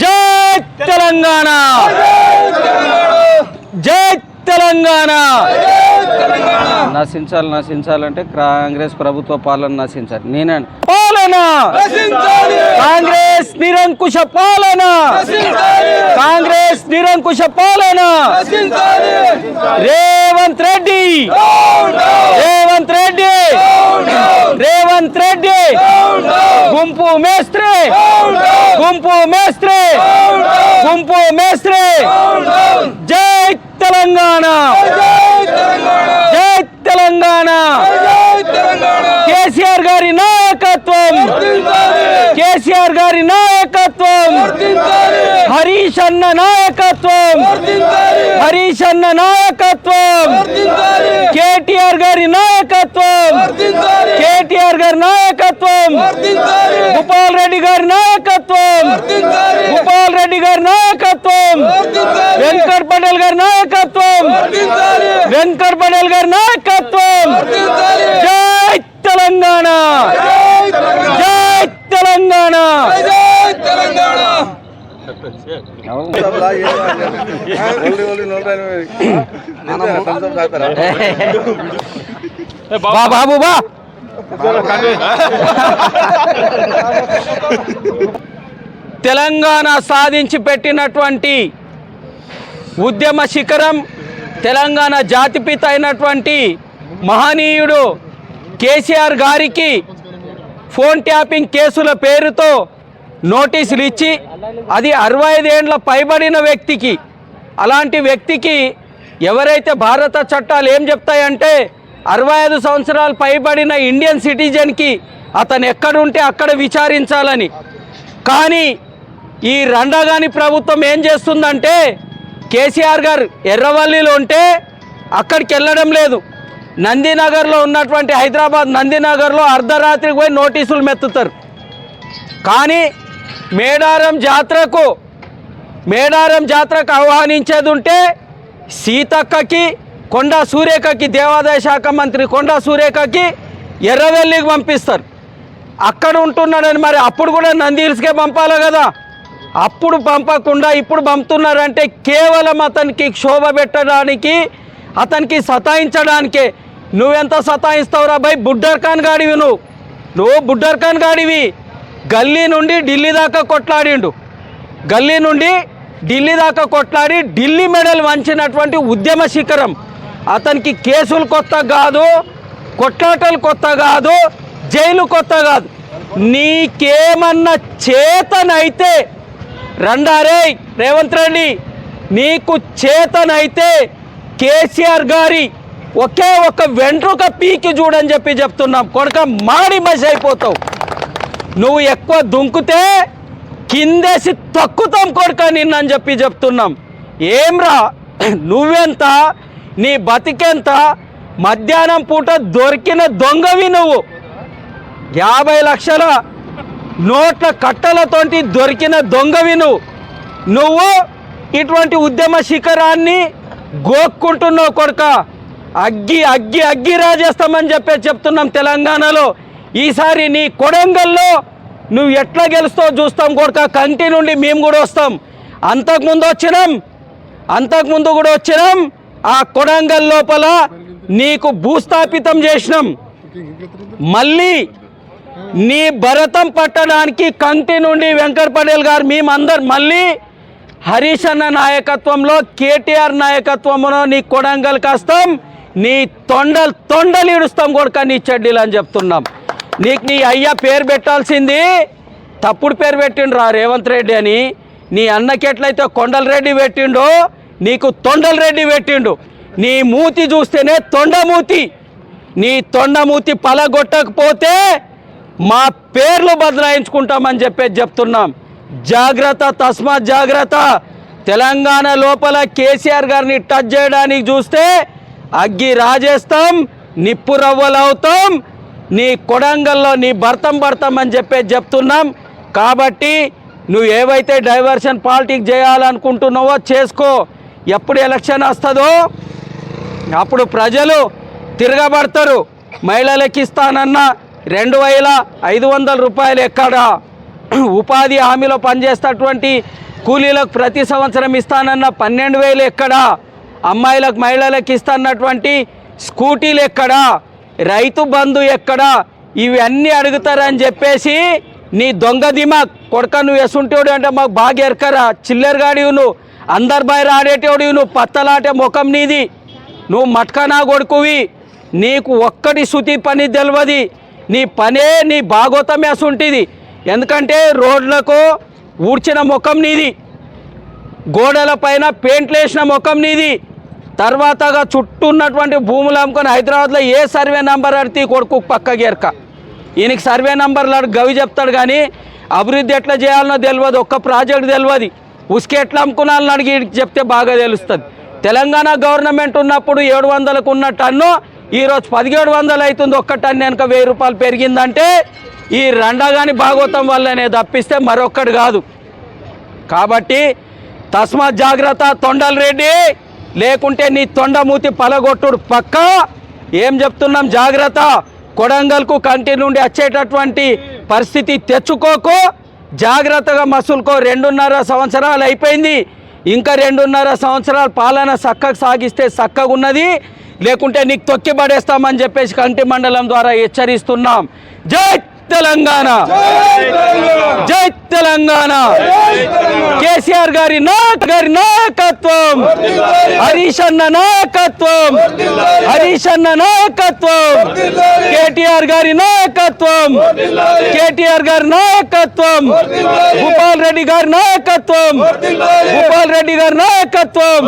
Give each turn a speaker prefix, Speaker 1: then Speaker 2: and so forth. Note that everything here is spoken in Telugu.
Speaker 1: జై తెలంగాణ! జై తెలంగాణ! నశించాలి నశించాలంటే కాంగ్రెస్ ప్రభుత్వ పాలన నశించాలి. నేనే పాలన! కాంగ్రెస్ నిరంకుశ పాలన! కాంగ్రెస్ నిరంకుశ పాలన! రేవంత్ రెడ్డి! రేవంత్ రెడ్డి రేవంత్ రెడ్డి. గుంపు మేస్త్రి. గుంపు మేస్త్రి. గుంపు మేస్త్రి. జై తెలంగాణ. జై తెలంగాణ. కేసీఆర్ గారి నాయకత్వం. కేసీఆర్ గారి నాయకత్వం. హరీష్ అన్న నాయకత్వం. హరీష్ అన్న నాయకత్వం. కేటీఆర్ గారి నాయకత్వం. కేటీఆర్ గారి నాయకత్వం. భూపాల్ రెడ్డి గారి నాయకత్వం. భూపాల్ రెడ్డి గారి నాయకత్వం. వెంకట్ పటేల్ గారి నాయకత్వం. వెంకట్ పటేల్ గారి నాయకత్వం. జై తెలంగాణ జై తెలంగాణ బా బాబు బా తెలంగాణ సాధించి పెట్టినటువంటి ఉద్యమ శిఖరం తెలంగాణ జాతిపిత అయినటువంటి మహనీయుడు కేసీఆర్ గారికి ఫోన్ ట్యాపింగ్ కేసుల పేరుతో నోటీసులు ఇచ్చి అది అరవై ఐదేండ్ల పైబడిన వ్యక్తికి అలాంటి వ్యక్తికి ఎవరైతే భారత చట్టాలు ఏం చెప్తాయంటే అరవై ఐదు సంవత్సరాలు పైబడిన ఇండియన్ సిటిజన్కి అతను ఎక్కడుంటే అక్కడ విచారించాలని. కానీ ఈ రండగాని ప్రభుత్వం ఏం చేస్తుందంటే కేసీఆర్ గారు ఎర్రవల్లిలో ఉంటే అక్కడికి వెళ్ళడం లేదు. నందినగర్లో ఉన్నటువంటి హైదరాబాద్ నందినగర్లో అర్ధరాత్రికి పోయి నోటీసులు మెత్తుతారు. కానీ మేడారం జాతరకు మేడారం జాతరకు ఆహ్వానించేది ఉంటే సీతక్కకి కొండా సూర్యకకి దేవాదాయ శాఖ మంత్రి కొండా సూర్యకకి ఎర్రవెల్లికి పంపిస్తారు. అక్కడ ఉంటున్నాడని మరి అప్పుడు కూడా నంది పంపాలి కదా. అప్పుడు పంపకుండా ఇప్పుడు పంపుతున్నారంటే కేవలం అతనికి క్షోభ పెట్టడానికి అతనికి సతాయించడానికే. నువ్వెంత సతాయిస్తావురా భయ్ బుడ్డర్ ఖాన్ గాడివి నువ్వు. నువ్వు బుడ్డర్ ఖాన్ గాడివి. గల్లీ నుండి ఢిల్లీ దాకా కొట్లాడిండు. గల్లీ నుండి ఢిల్లీ దాకా కొట్లాడి ఢిల్లీ మెడల్ వంచినటువంటి ఉద్యమ శిఖరం. అతనికి కేసులు కొత్త కాదు కొట్లాటలు కొత్త కాదు జైలు కొత్త కాదు. నీకేమన్నా చేతనైతే రండారే రేవంత్ రెడ్డి నీకు చేతనైతే కేసీఆర్ గారి ఒకే ఒక వెంట్రుక పీకి చూడని చెప్పి చెప్తున్నాం. కొడక మాడి మసి అయిపోతావు. నువ్వు ఎక్కువ దుంకుతే కిందేసి తక్కుతాం కొడుక నిన్నని చెప్పి చెప్తున్నాం. ఏమ్రా? నువ్వెంత? నీ బతికెంత? మధ్యాహ్నం పూట దొరికిన దొంగవి నువ్వు. యాభై లక్షల నోట్ల కట్టలతోటి దొరికిన దొంగవి నువ్వు. నువ్వు ఇటువంటి ఉద్యమ శిఖరాన్ని గోక్కుంటున్నావు కొడుక. అగ్గి అగ్గి అగ్గి రాజేస్తామని చెప్పి చెప్తున్నాం తెలంగాణలో. ఈసారి నీ కొడంగల్లో నువ్వు ఎట్లా గెలుస్తావు చూస్తాం కొడుక. కంటి నుండి మేము కూడా వస్తాం. అంతకుముందు వచ్చినాం. అంతకుముందు కూడా వచ్చినాం. ఆ కొడంగల్ లోపల నీకు భూస్థాపితం చేసినాం. మళ్ళీ నీ భరతం పట్టడానికి కంటి నుండి వెంకట్ పటేల్ గారు మేమందరు మళ్ళీ హరీష్ అన్న నాయకత్వంలో కేటీఆర్ నాయకత్వంలో నీ కొడంగల్ కాస్తాం. నీ తొండలు తొండలు ఇడుస్తాం కొడుక నీ చెడ్డీలు అని చెప్తున్నాం. నీకు నీ అయ్య పేరు పెట్టాల్సింది. తప్పుడు పేరు పెట్టిండు రా రేవంత్ రెడ్డి అని. నీ అన్నకెట్లయితే కొండల రెడ్డి పెట్టిండో నీకు తొండల రెడ్డి పెట్టిండు. నీ మూతి చూస్తేనే తొండమూతి నీ తొండమూతి పలగొట్టకపోతే మా పేర్లు బదలాయించుకుంటామని చెప్పేసి చెప్తున్నాం. జాగ్రత్త తస్మాత్ జాగ్రత్త. తెలంగాణ లోపల కేసీఆర్ గారిని టచ్ చేయడానికి చూస్తే అగ్గి రాజేస్తాం నిప్పు రవ్వలవుతాం నీ కొడంగల్లో నీ భర్తం భర్తం అని చెప్పి చెప్తున్నాం. కాబట్టి నువ్వు ఏవైతే డైవర్షన్ పాలిటిక్స్ చేయాలనుకుంటున్నావో చేసుకో. ఎప్పుడు ఎలక్షన్ వస్తుందో అప్పుడు ప్రజలు తిరగబడతారు. మహిళలకి ఇస్తానన్న రెండు వేల ఐదు వందల రూపాయలు ఎక్కడ? ఉపాధి హామీలో పనిచేసేటటువంటి కూలీలకు ప్రతి సంవత్సరం ఇస్తానన్న పన్నెండు వేలు ఎక్కడ? అమ్మాయిలకు మహిళలకు ఇస్తానటువంటి స్కూటీలు ఎక్కడ? రైతు బంధు ఎక్కడ? ఇవన్నీ అడుగుతారని చెప్పేసి నీ దొంగ దిమాగ్. కొడక నువ్వు ఎసుంటోడు అంటే మాకు బాగా ఎరకరా. చిల్లరగాడివి నువ్వు. అందరి బయట ఆడేటోడు నువ్వు. పత్తలాటే ముఖం నీది. నువ్వు మట్కనా కొడుకువి. నీకు ఒక్కటి శుతి పని తెలియదు నీ పనే నీ భాగోతం అసుంటిది ఎందుకంటే రోడ్లకు ఊడ్చిన ముఖం నీది. గోడల పైన పెయింట్లు వేసిన ముఖం నీది. తర్వాతగా చుట్టూ ఉన్నటువంటి భూములు అమ్ముకొని హైదరాబాద్లో ఏ సర్వే నెంబర్ అడితే కొడుకు పక్క ఎరక ఈయనకి సర్వే నెంబర్లు అడిగి గవి చెప్తాడు కానీ అభివృద్ధి ఎట్లా చేయాలనో తెలియదు ఒక్క ప్రాజెక్ట్ తెలియదు. ఉసుక ఎట్లా అమ్ముకున్నాలని అడిగి చెప్తే బాగా తెలుస్తుంది. తెలంగాణ గవర్నమెంట్ ఉన్నప్పుడు ఏడు వందలకు ఉన్న టన్ను ఈరోజు పదిహేడు వందలు అవుతుంది ఒక్క టన్ను వెనక వెయ్యి రూపాయలు పెరిగిందంటే ఈ రెండగాని భాగవతం వల్లనే తప్పిస్తే మరొక్కడు కాదు. కాబట్టి తస్మాత్ జాగ్రత్త తొండల్ రెడ్డి లేకుంటే నీ తొండమూతి పలగొట్టుడు పక్క. ఏం చెప్తున్నాం? జాగ్రత్త. కొడంగల్కు కంటి నుండి వచ్చేటటువంటి పరిస్థితి తెచ్చుకోకు. జాగ్రత్తగా మసులుకో. రెండున్నర సంవత్సరాలు అయిపోయింది. ఇంకా రెండున్నర సంవత్సరాల పాలన చక్కగా సాగిస్తే చక్కగా ఉన్నది లేకుంటే నీకు తొక్కి పడేస్తామని చెప్పేసి కంటి మండలం ద్వారా హెచ్చరిస్తున్నాం. జై తెలంగాణ. జై తెలంగాణ. కేసీఆర్ గారి నాయక గారి నాయకత్వం. హరీష్ అన్న నాయకత్వం. హరీష్ అన్న నాయకత్వం. కేటీఆర్ గారి నాయకత్వం. కేటీఆర్ గారి నాయకత్వం. భూపాల్ రెడ్డి గారి నాయకత్వం. భూపాల్ రెడ్డి గారి నాయకత్వం.